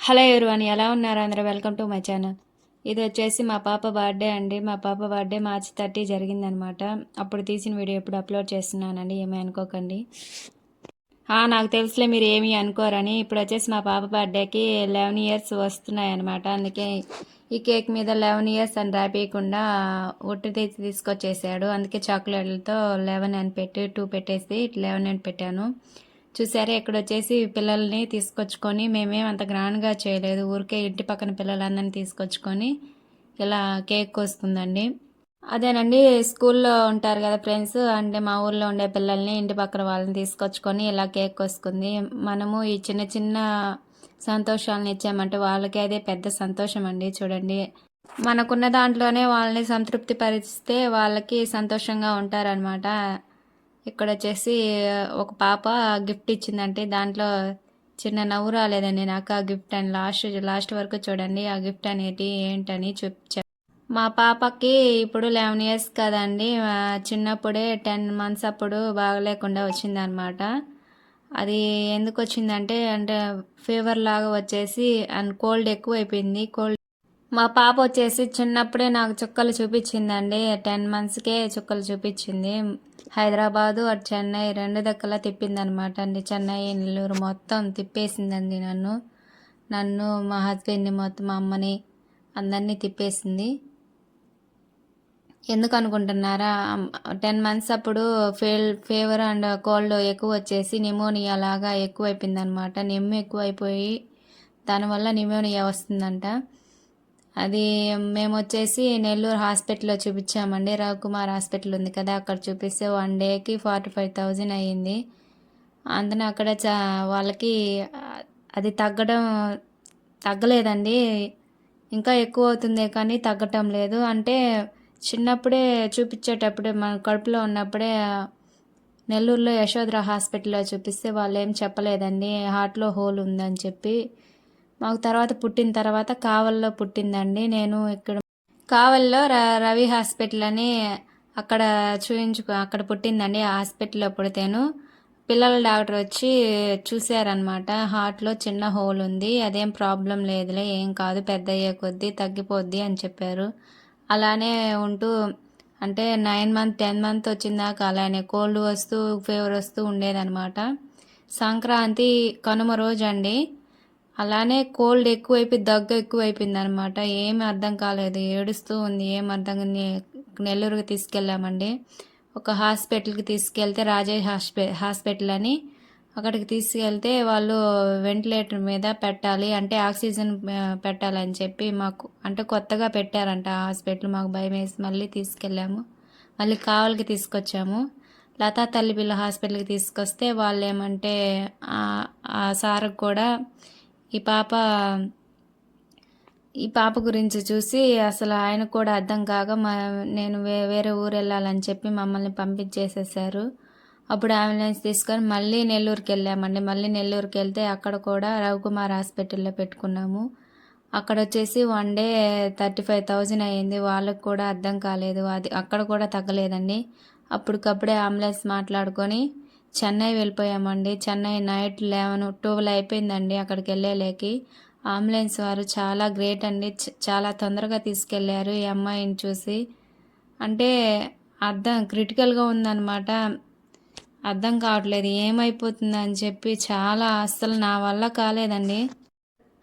Hello everyone ఎలా ఉన్నారు అందరూ? Welcome to my channel. ఇది వచ్చేసి మా పాప బర్త్డే అండి. మా పాప బర్త్డే మార్చి థర్టీ జరిగిందనమాట. అప్పుడు తీసిన వీడియో ఇప్పుడు అప్లోడ్ చేస్తున్నానండి. ఏమీ అనుకోకండి. నాకు తెలుసులే మీరు ఏమీ అనుకోరని. ఇప్పుడు వచ్చేసి మా పాప బర్త్డేకి లెవెన్ ఇయర్స్ వస్తున్నాయి అనమాట అందుకే ఈ కేక్ మీద లెవెన్ ఇయర్స్ అని రాపియకుండా ఒట్టి తీసుకొచ్చేసాడు. అందుకే చాక్లెట్లతో లెవెన్ అని పెట్టి టూ పెట్టేసి లెవెన్ అని పెట్టాను. చూసారా ఇక్కడ వచ్చేసి పిల్లల్ని తీసుకొచ్చుకొని మేమేం అంత గ్రాండ్గా చేయలేదు. ఊరికే ఇంటి పక్కన పిల్లలందరినీ తీసుకొచ్చుకొని ఇలా కేక్ కోసుకుందండి అదేనండి స్కూల్లో ఉంటారు కదా ఫ్రెండ్స్ అంటే మా ఊర్లో ఉండే పిల్లల్ని ఇంటి పక్కన వాళ్ళని తీసుకొచ్చుకొని ఇలా కేక్ కోసుకుంది మనము ఈ చిన్న చిన్న సంతోషాలను ఇచ్చామంటే వాళ్ళకి అదే పెద్ద సంతోషం అండి చూడండి. మనకున్న దాంట్లోనే వాళ్ళని సంతృప్తి పరిస్తే వాళ్ళకి సంతోషంగా ఉంటారనమాట ఇక్కడ వచ్చేసి ఒక పాప గిఫ్ట్ ఇచ్చిందంటే దాంట్లో చిన్న నవ్వు రాలేదండి. నాకు ఆ గిఫ్ట్ అని లాస్ట్ లాస్ట్ వరకు చూడండి ఆ గిఫ్ట్ అనేది ఏంటని చూపించా మా పాపకి ఇప్పుడు లెవెన్ ఇయర్స్ కదండి. చిన్నప్పుడే టెన్ మంత్స్ అప్పుడు బాగలేకుండా వచ్చిందనమాట. అది ఎందుకు వచ్చిందంటే అంటే ఫీవర్ లాగా వచ్చేసి అండ్ కోల్డ్ ఎక్కువ అయిపోయింది కోల్డ్ మా పాప వచ్చేసి చిన్నప్పుడే నాకు చుక్కలు చూపించిందండి. టెన్ మంత్స్కే చుక్కలు చూపించింది. హైదరాబాదు అటు చెన్నై రెండు దక్కలా తిప్పింది అనమాట అండి. చెన్నై నెల్లూరు మొత్తం తిప్పేసిందండి నన్ను. నన్ను మా హస్బెండ్ని మొత్తం మా అమ్మని అందరినీ తిప్పేసింది. ఎందుకు అనుకుంటున్నారా టెన్ మంత్స్ అప్పుడు ఫీల్ ఫీవర్ అండ్ కోల్డ్ ఎక్కువ వచ్చేసి నిమోనియా లాగా ఎక్కువైపోయింది అనమాట నిమ్ము ఎక్కువైపోయి దానివల్ల నిమోనియా వస్తుందంట. అది మేము వచ్చేసి నెల్లూరు హాస్పిటల్లో చూపించామండి. రవికుమార్ హాస్పిటల్ ఉంది కదా అక్కడ చూపిస్తే వన్ డేకి ఫార్టీ ఫైవ్ థౌజండ్ అయ్యింది. అందున అక్కడ చా వాళ్ళకి అది తగ్గడం తగ్గలేదండి. ఇంకా ఎక్కువ అవుతుంది కానీ తగ్గటం లేదు. అంటే చిన్నప్పుడే చూపించేటప్పుడే మన కడుపులో ఉన్నప్పుడే నెల్లూరులో యశోధర హాస్పిటల్లో చూపిస్తే వాళ్ళు ఏం చెప్పలేదండి. హార్ట్లో హోల్ ఉందని చెప్పి మాకు తర్వాత పుట్టిన తర్వాత కావల్లో పుట్టిందండి. నేను ఇక్కడ కావల్లో ర రవి హాస్పిటల్ అని అక్కడ చూయించు అక్కడ పుట్టిందండి. హాస్పిటల్లో పుడితేను. పిల్లల డాక్టర్ వచ్చి చూశారనమాట హార్ట్లో చిన్న హోల్ ఉంది. అదేం ప్రాబ్లం లేదులే ఏం కాదు పెద్ద అయ్యే కొద్దీ తగ్గిపోద్ది అని చెప్పారు. అలానే ఉంటూ అంటే నైన్ మంత్ టెన్ మంత్ వచ్చిందాక అలానే కోల్డ్ వస్తూ ఫీవర్ వస్తూ ఉండేదనమాట సంక్రాంతి కనుమ రోజు అండి అలానే కోల్డ్ ఎక్కువైపోయి దగ్గు ఎక్కువైపోయింది అనమాట ఏమి అర్థం కాలేదు. ఏడుస్తూ ఉంది. ఏం అర్థం నే- నెల్లూరుకి తీసుకెళ్ళామండి. ఒక హాస్పిటల్కి తీసుకెళ్తే రాజేష్ హాస్పి హాస్పిటల్ అని అక్కడికి తీసుకెళ్తే వాళ్ళు వెంటిలేటర్ మీద పెట్టాలి అంటే ఆక్సిజన్ పెట్టాలని చెప్పి మాకు అంటే కొత్తగా పెట్టారంట ఆ హాస్పిటల్. మాకు భయం వేసి మళ్ళీ తీసుకెళ్ళాము. మళ్ళీ కావలికి తీసుకొచ్చాము. లతా తల్లిపిల్ల హాస్పిటల్కి తీసుకొస్తే వాళ్ళు ఏమంటే ఆ- ఆ సార్కి కూడా ఈ పాప ఈ పాప గురించి చూసి అసలు ఆయన కూడా అర్థం కాక మా నేను వే వేరే ఊరు వెళ్ళాలని చెప్పి మమ్మల్ని పంపించేసేసారు. అప్పుడు అంబులెన్స్ తీసుకొని మళ్ళీ నెల్లూరుకి వెళ్ళామండి. మళ్ళీ నెల్లూరుకి వెళ్తే అక్కడ కూడా రవికుమార్ హాస్పిటల్లో పెట్టుకున్నాము. అక్కడ వచ్చేసి one day thirty five thousand అయ్యింది. వాళ్ళకు కూడా అర్థం కాలేదు. అది అక్కడ కూడా తగ్గలేదండి. అప్పటికప్పుడే అంబులెన్స్ మాట్లాడుకొని చెన్నై వెళ్ళిపోయామండి. చెన్నై నైట్ లెవెన్ ట్వెల్వ్ అయిపోయిందండి అక్కడికి వెళ్ళేలేకి. అంబులెన్స్ వారు చాలా గ్రేట్ అండి. చాలా తొందరగా తీసుకెళ్ళారు ఈ అమ్మాయిని చూసి. అంటే అర్థం క్రిటికల్గా ఉందన్నమాట. అర్థం కావట్లేదు. ఏమైపోతుందని చెప్పి చాలా అస్సలు నా వల్ల కాలేదండి.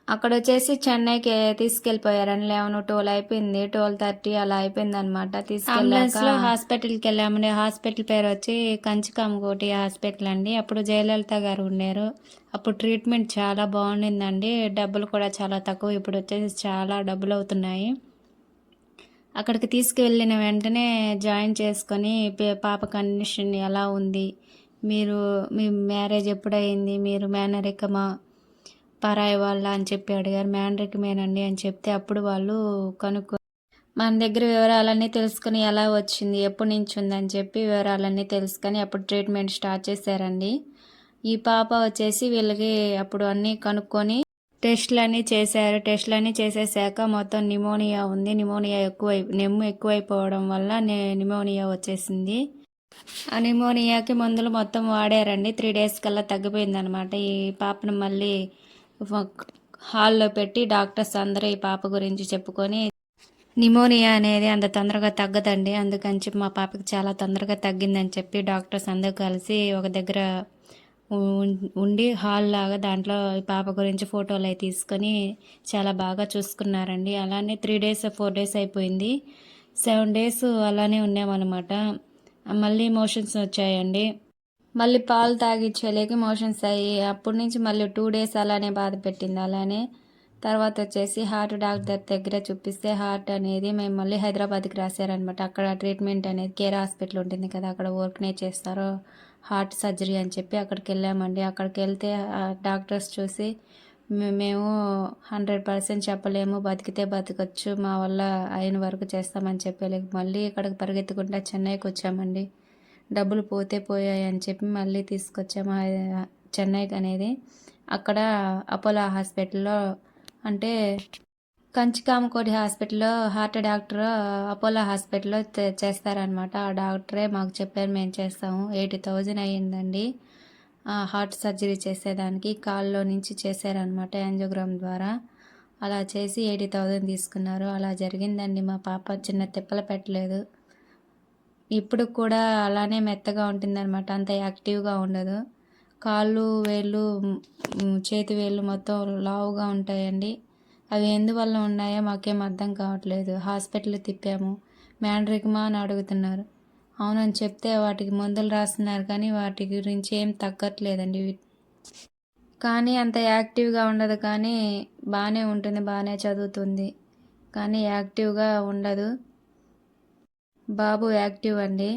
అక్కడ వచ్చేసి చెన్నైకి తీసుకెళ్ళిపోయారని లెవెన్ టోల్ అయిపోయింది. టోల్ థర్టీ అలా అయిపోయింది అనమాట తీసుకెళ్ళాక హాస్పిటల్కి వెళ్ళామండి హాస్పిటల్ పేరు వచ్చి కంచికామకోటి హాస్పిటల్ అండి. అప్పుడు జయలలిత గారు ఉన్నారు. అప్పుడు ట్రీట్మెంట్ చాలా బాగుండిందండి. డబ్బులు కూడా చాలా తక్కువ. ఇప్పుడు వచ్చేసి చాలా డబ్బులు అవుతున్నాయి. అక్కడికి తీసుకువెళ్ళిన వెంటనే జాయిన్ చేసుకొని పే- పాప కండిషన్ ఎలా ఉంది? మీరు మీ మ్యారేజ్ ఎప్పుడైంది మీరు మేనరికమా పరాయి వాళ్ళ అని చెప్పి అడిగారు. మేనరికమేనండి అని చెప్తే అప్పుడు వాళ్ళు కనుక్కో మన దగ్గర వివరాలన్నీ తెలుసుకుని ఎలా వచ్చింది ఎప్పటి నుంచి ఉందని చెప్పి వివరాలన్నీ తెలుసుకొని అప్పుడు ట్రీట్మెంట్ స్టార్ట్ చేశారండి. ఈ పాప వచ్చేసి వీళ్ళకి అప్పుడు అన్నీ కనుక్కొని టెస్ట్లు అన్నీ చేశారు. టెస్ట్లన్నీ చేసేసాక మొత్తం నిమోనియా ఉంది. నిమోనియా ఎక్కువై నెమ్ము ఎక్కువైపోవడం వల్ల నే- నిమోనియా వచ్చేసింది. ఆ నిమోనియాకి మందులు మొత్తం వాడారండి. త్రీ డేస్ కల్లా తగ్గిపోయిందనమాట. ఈ పాపను మళ్ళీ హాల్లో పెట్టి డాక్టర్స్ అందరూ ఈ పాప గురించి చెప్పుకొని నిమోనియా అనేది అంత తొందరగా తగ్గదండి. అందుకని చెప్పి మా పాపకి చాలా తొందరగా తగ్గిందని చెప్పి డాక్టర్స్ అందరూ కలిసి ఒక దగ్గర ఉం- ఉండి హాల్ లాగా దాంట్లో ఈ పాప గురించి ఫోటోలు అవి తీసుకొని చాలా బాగా చూసుకున్నారండి. అలానే త్రీ డేస్ ఫోర్ డేస్ అయిపోయింది. సెవెన్ డేస్ అలానే ఉన్నామన్నమాట. మళ్ళీ మోషన్స్ వచ్చాయండి. మళ్ళీ పాలు తాగిచ్చేలేక మోషన్స్ అయ్యి అప్పటి నుంచి మళ్ళీ టూ డేస్ అలానే బాధ పెట్టింది. అలానే తర్వాత వచ్చేసి హార్ట్ డాక్టర్ దగ్గర చూపిస్తే హార్ట్ అనేది మేము మళ్ళీ హైదరాబాద్కి రాశారనమాట అక్కడ ట్రీట్మెంట్ అనేది కేర్ హాస్పిటల్ ఉంటుంది కదా అక్కడ వర్క్నే చేస్తారో హార్ట్ సర్జరీ అని చెప్పి అక్కడికి వెళ్ళామండి. అక్కడికి వెళ్తే డాక్టర్స్ చూసి మేము హండ్రెడ్ పర్సెంట్ చెప్పలేము బతికితే బతకచ్చు మా వల్ల అయిన వరకు చేస్తామని చెప్పలేక మళ్ళీ ఇక్కడికి పరిగెత్తుకుంటా చెన్నైకి వచ్చామండి. డబ్బులు పోతే పోయాయి అని చెప్పి మళ్ళీ తీసుకొచ్చాము. చెన్నైకి అనేది. అక్కడ అపోలో హాస్పిటల్లో అంటే కంచికామకోటి హాస్పిటల్లో హార్ట్ డాక్టర్ అపోలో హాస్పిటల్లో చేస్తారనమాట ఆ డాక్టరే మాకు చెప్పారు మేము చేస్తాము. ఎయిటీ థౌజండ్ అయ్యిందండి. హార్ట్ సర్జరీ చేసేదానికి కాల్లో నుంచి చేశారనమాట యాంజోగ్రామ్ ద్వారా. అలా చేసి ఎయిటీ థౌజండ్ తీసుకున్నారు. అలా జరిగిందండి. మా పాప చిన్న తిప్పలు పెట్టలేదు. ఇప్పుడు కూడా అలానే మెత్తగా ఉంటుందన్నమాట. అంత యాక్టివ్గా ఉండదు. కాళ్ళు వేళ్ళు చేతి వేళ్ళు మొత్తం లావుగా ఉంటాయండి. అవి ఎందువల్ల ఉన్నాయో మాకేం అర్థం కావట్లేదు. హాస్పిటల్ తిప్పాము. మ్యాండ్రిక్మా అని అడుగుతున్నారు. అవునని చెప్తే వాటికి మందులు రాస్తున్నారు కానీ వాటి గురించి ఏం తగ్గట్లేదండి కానీ అంత యాక్టివ్గా ఉండదు కానీ బాగానే ఉంటుంది బాగానే చదువుతుంది. కానీ యాక్టివ్గా ఉండదు. బాబు యాక్టివ్ అండి.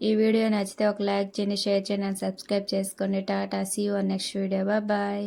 ఈ వీడియో నచ్చితే ఒక లైక్ చేయండి షేర్ చేయండి అండ్ సబ్స్క్రైబ్ చేసుకోండి. Tata see you next video. Bye.